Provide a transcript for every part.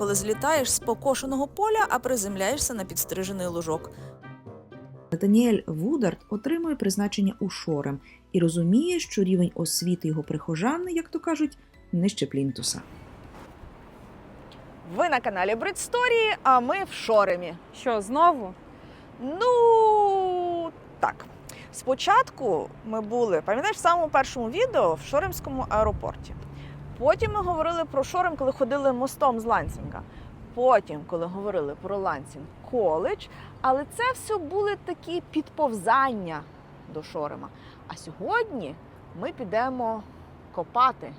коли злітаєш з покошеного поля, а приземляєшся на підстрижений лужок. Натаніель Вудард отримує призначення у Шорем і розуміє, що рівень освіти його прихожан, як то кажуть, нижче плінтуса. Ви на каналі Бритсторії, а ми в Шоремі. Що, знову? Ну так. Спочатку ми були, пам'ятаєш, в самому першому відео в Шоремському аеропорті. Потім ми говорили про Шорем, коли ходили мостом з Лансінга. Потім, коли говорили про Лансінг коледж, але це все були такі підповзання до Шорема. А сьогодні ми підемо копати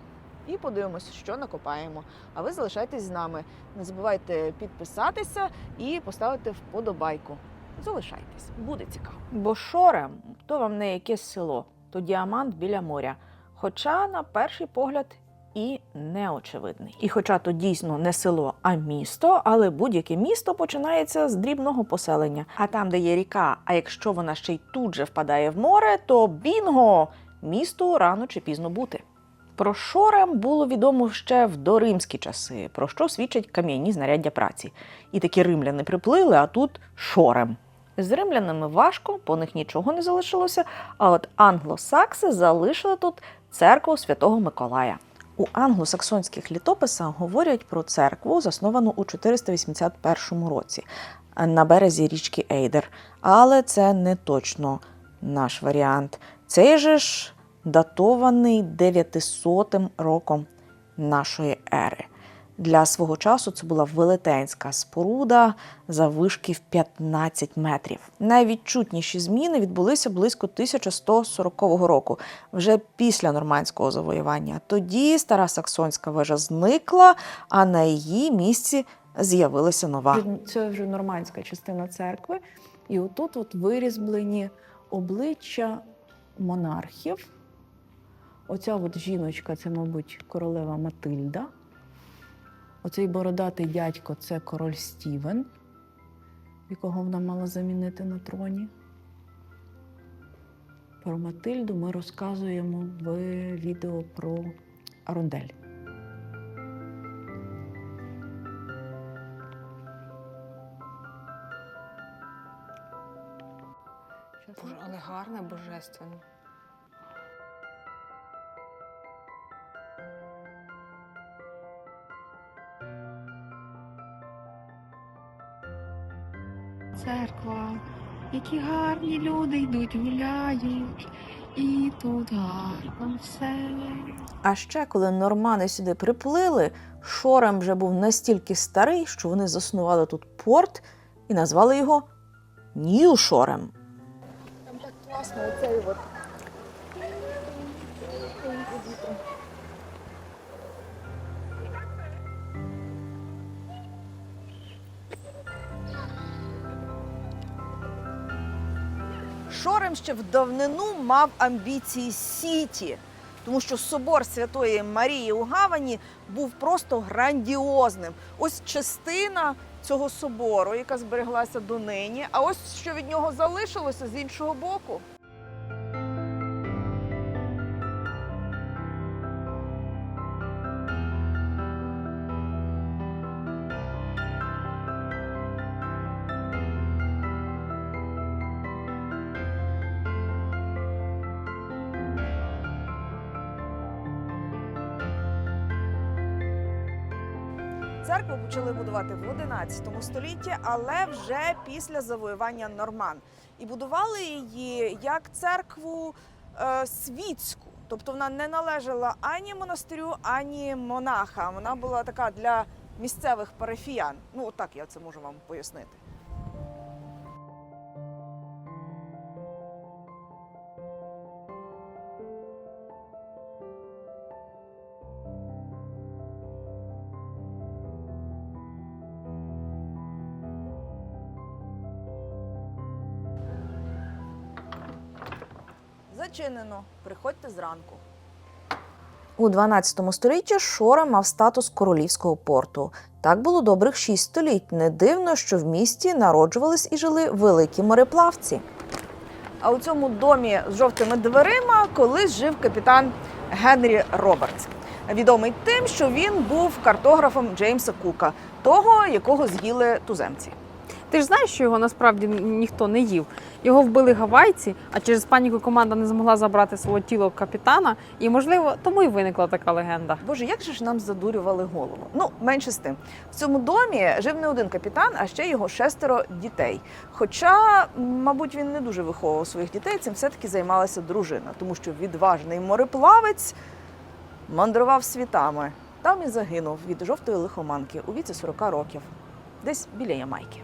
і подивимося, що накопаємо. А ви залишайтесь з нами. Не забувайте підписатися і поставити вподобайку. Залишайтесь, буде цікаво. Бо Шорем то вам не якесь село, то діамант біля моря. Хоча, на перший погляд, і неочевидний. І хоча то дійсно не село, а місто, але будь-яке місто починається з дрібного поселення. А там, де є ріка, а якщо вона ще й тут же впадає в море, то бінго! Місту рано чи пізно бути. Про Шорем було відомо ще в доримські часи, про що свідчать кам'яні знаряддя праці. І такі римляни приплили, а тут Шорем. З римлянами важко, по них нічого не залишилося, а от англосакси залишили тут церкву святого Миколая. У англосаксонських літописах говорять про церкву, засновану у 481 році на березі річки Ейдер. Але це не точно наш варіант. Цей же ж датований 900 роком нашої ери. Для свого часу це була велетенська споруда заввишки в 15 метрів. Найвідчутніші зміни відбулися близько 1140 року, вже після нормандського завоювання. Тоді стара саксонська вежа зникла, а на її місці з'явилася нова. Це вже нормандська частина церкви. І отут от вирізблені обличчя монархів. Оця от жіночка це, мабуть, королева Матильда. Оцей бородатий дядько це король Стівен, якого вона мала замінити на троні. Про Матильду ми розказуємо в відео про Арондель. Боже, але гарне, божественно. Церква, які гарні люди йдуть, гуляють, і тут гарно все. А ще коли нормани сюди приплили, Шорем вже був настільки старий, що вони заснували тут порт і назвали його Нью Шорем. Там так класно, оцей от. Шорем ще в давнину мав амбіції Сіті, тому що собор Святої Марії у Гавані був просто грандіозним. Ось частина цього собору, яка збереглася донині, а ось що від нього залишилося з іншого боку. Церкву почали будувати в 11 столітті, але вже після завоювання норман. І будували її як церкву е, світську. Тобто вона не належала ані монастирю, ані монахам. Вона була така для місцевих парафіян. Ну, отак я це можу вам пояснити. Зачинено. Приходьте зранку. У 12 столітті Шора мав статус королівського порту. Так було добрих шість століть. Не дивно, що в місті народжувались і жили великі мореплавці. А у цьому домі з жовтими дверима колись жив капітан Генрі Робертс. відомий тим, що він був картографом Джеймса Кука, того, якого з'їли туземці. Ти ж знаєш, що його насправді ніхто не їв. Його вбили гавайці, а через паніку команда не змогла забрати свого тіло капітана, і можливо тому й виникла така легенда. Боже, як же ж нам задурювали голову? Ну, менше з тим. В цьому домі жив не один капітан, а ще його шестеро дітей. Хоча, мабуть, він не дуже виховував своїх дітей, цим все-таки займалася дружина, тому що відважний мореплавець мандрував світами. Там і загинув від жовтої лихоманки у віці 40 років, десь біля Ямайки.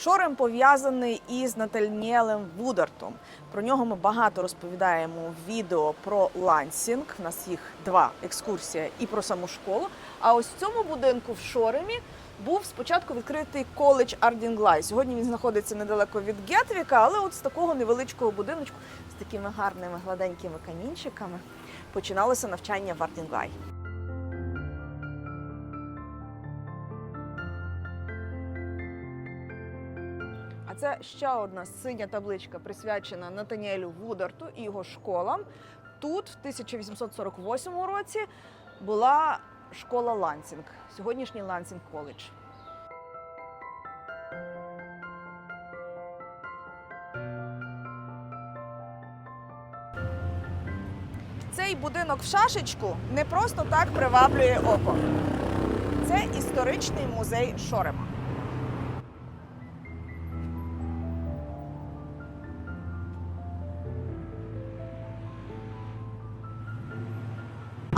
Шорем пов'язаний із Натальніелем Вудартом. Про нього ми багато розповідаємо в відео про лансінг. У нас їх два екскурсія і про саму школу. А ось в цьому будинку в Шоремі був спочатку відкритий коледж Ардінглай. Сьогодні він знаходиться недалеко від Гетвіка, але от з такого невеличкого будиночку з такими гарними гладенькими камінчиками починалося навчання в Ардінглай. Це ще одна синя табличка, присвячена Натаніелю Вударту і його школам. Тут, в 1848 році, була школа Лансінг, сьогоднішній Лансінг коледж. Цей будинок в шашечку не просто так приваблює око. Це історичний музей Шорема.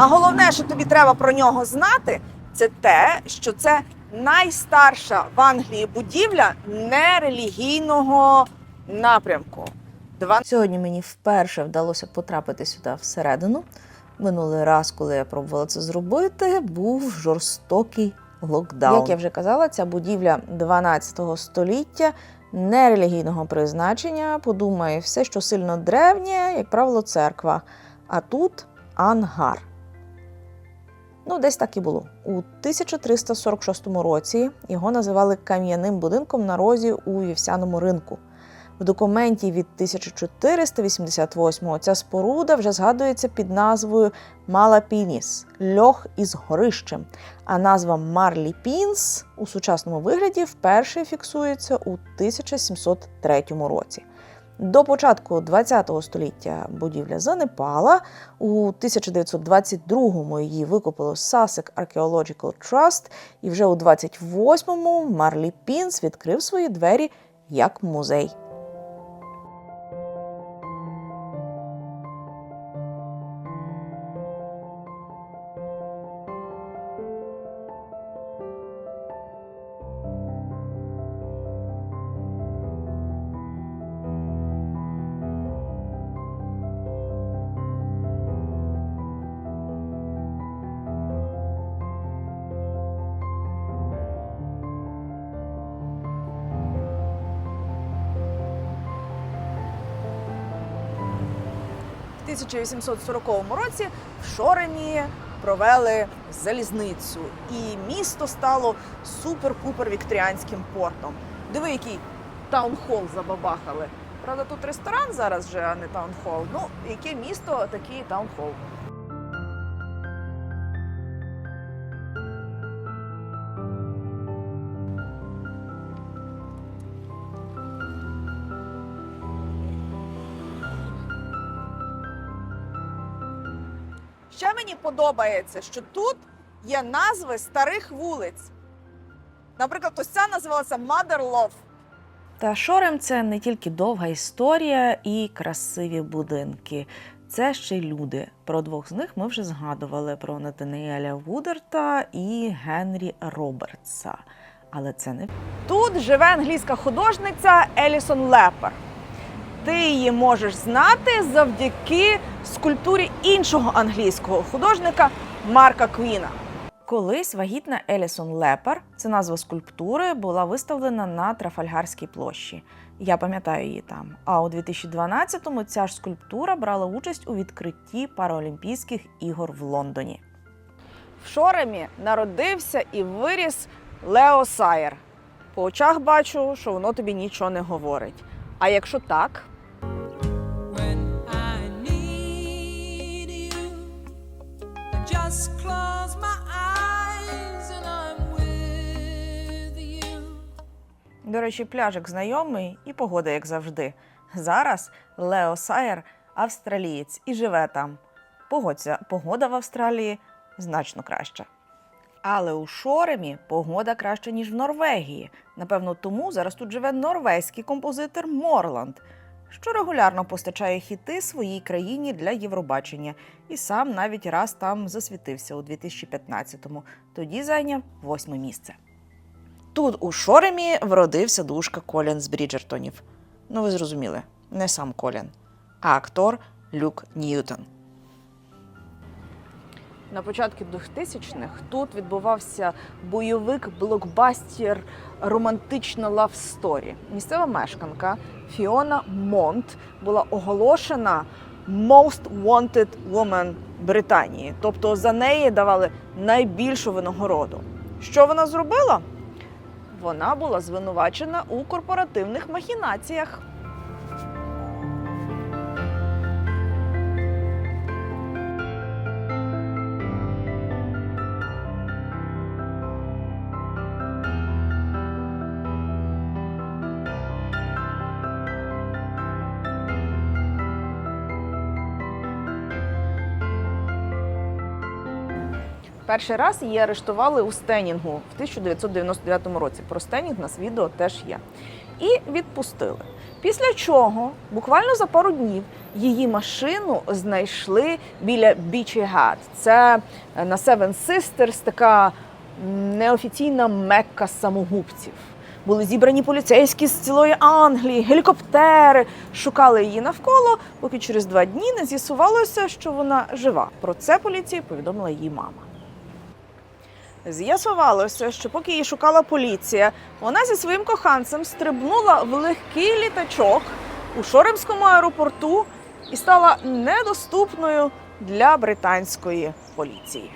А головне, що тобі треба про нього знати, це те, що це найстарша в Англії будівля нерелігійного напрямку. Два... Сьогодні мені вперше вдалося потрапити сюди всередину. Минулий раз, коли я пробувала це зробити, був жорстокий локдаун. Як я вже казала, ця будівля 12 століття нерелігійного призначення. Подумай, все, що сильно древнє, як правило, церква. А тут ангар. Ну, десь так і було. У 1346 році його називали кам'яним будинком на розі у вівсяному ринку. В документі від 1488-го ця споруда вже згадується під назвою Малапініс льох із горищем. А назва Марлі Пінс у сучасному вигляді вперше фіксується у 1703 році. До початку ХХ століття будівля занепала. У 1922-му її викупило Sussex Archaeological Trust, і вже у 28-му Марлі Пінс відкрив свої двері як музей. 1840 році в Шорені провели залізницю, і місто стало супер-пупер вікторіанським портом. Диви, який таунхол забабахали. Правда, тут ресторан зараз вже, а не таунхол. Ну, яке місто, такий таунхол. Подобається, що тут є назви старих вулиць. Наприклад, ось ця називалася Mother Love. Та Шорем це не тільки довга історія і красиві будинки. Це ще й люди. Про двох з них ми вже згадували: про Натаніеля Вудерта і Генрі Робертса. Але це не тут живе англійська художниця Елісон Лепер. Ти її можеш знати завдяки скульптурі іншого англійського художника Марка Квіна. Колись вагітна Елісон Лепер, це назва скульптури, була виставлена на Трафальгарській площі. Я пам'ятаю її там. А у 2012-му ця ж скульптура брала участь у відкритті Паралімпійських ігор в Лондоні. В Шоремі народився і виріс Лео Сайер. По очах бачу, що воно тобі нічого не говорить. А якщо так, just close my eyes and I'm with you. До речі, пляжик знайомий і погода, як завжди. Зараз Лео Сайер австралієць і живе там. Погодься, погода в Австралії значно краща. Але у Шоремі погода краща, ніж в Норвегії. Напевно, тому зараз тут живе норвезький композитор Морланд, що регулярно постачає хіти своїй країні для Євробачення, і сам навіть раз там засвітився у 2015-му. Тоді зайняв восьме місце. Тут у Шоремі вродився душка Колін з Бріджертонів. Ну, ви зрозуміли, не сам Колін, а актор Люк Ньютон. На початку 2000-х тут відбувався бойовик блокбастер романтична лавсторі. Місцева мешканка Фіона Монт була оголошена Most Wanted Woman Британії. Тобто за неї давали найбільшу винагороду. Що вона зробила? Вона була звинувачена у корпоративних махінаціях. Перший раз її арештували у Стенінгу в 1999 році. Про Стенінг нас відео теж є. І відпустили. Після чого, буквально за пару днів, її машину знайшли біля Бічі Гат. Це е, на Seven Sisters така неофіційна мекка самогубців. Були зібрані поліцейські з цілої Англії, гелікоптери шукали її навколо, поки через два дні не з'ясувалося, що вона жива. Про це поліції повідомила її мама. З'ясувалося, що поки її шукала поліція, вона зі своїм коханцем стрибнула в легкий літачок у Шоремському аеропорту і стала недоступною для британської поліції.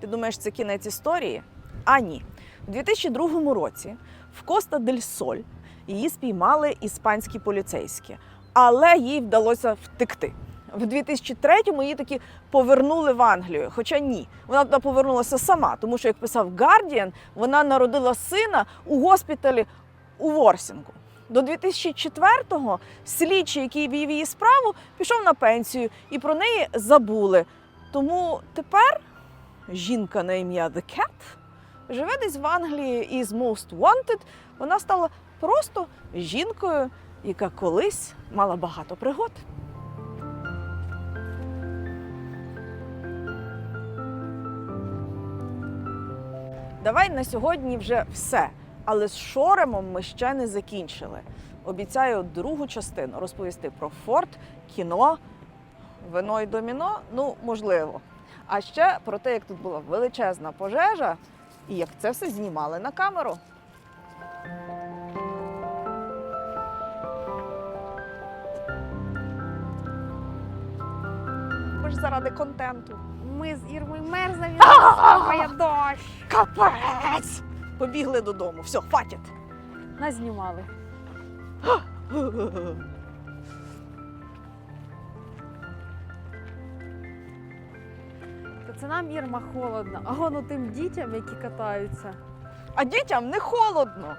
Ти думаєш, це кінець історії? А ні. У 2002 році в Коста дель Соль її спіймали іспанські поліцейські, але їй вдалося втекти. В 2003-му її таки повернули в Англію. Хоча ні, вона туди повернулася сама, тому що, як писав Guardian, вона народила сина у госпіталі у Ворсінгу. До 2004-го слідчий, який вів її справу, пішов на пенсію і про неї забули. Тому тепер жінка на ім'я The Cat живе десь в Англії із Most Wanted. Вона стала просто жінкою, яка колись мала багато пригод. Давай на сьогодні вже все. Але з Шоремом ми ще не закінчили. Обіцяю другу частину розповісти про форт, кіно, вино і доміно. Ну, можливо. А ще про те, як тут була величезна пожежа і як це все знімали на камеру. Заради контенту. Ми з Ірмою мерзнемо, капає дощ. Капець! Побігли додому. Все, хватить. Нас знімали. То це нам Ірма холодно, а воно тим дітям, які катаються. А дітям не холодно.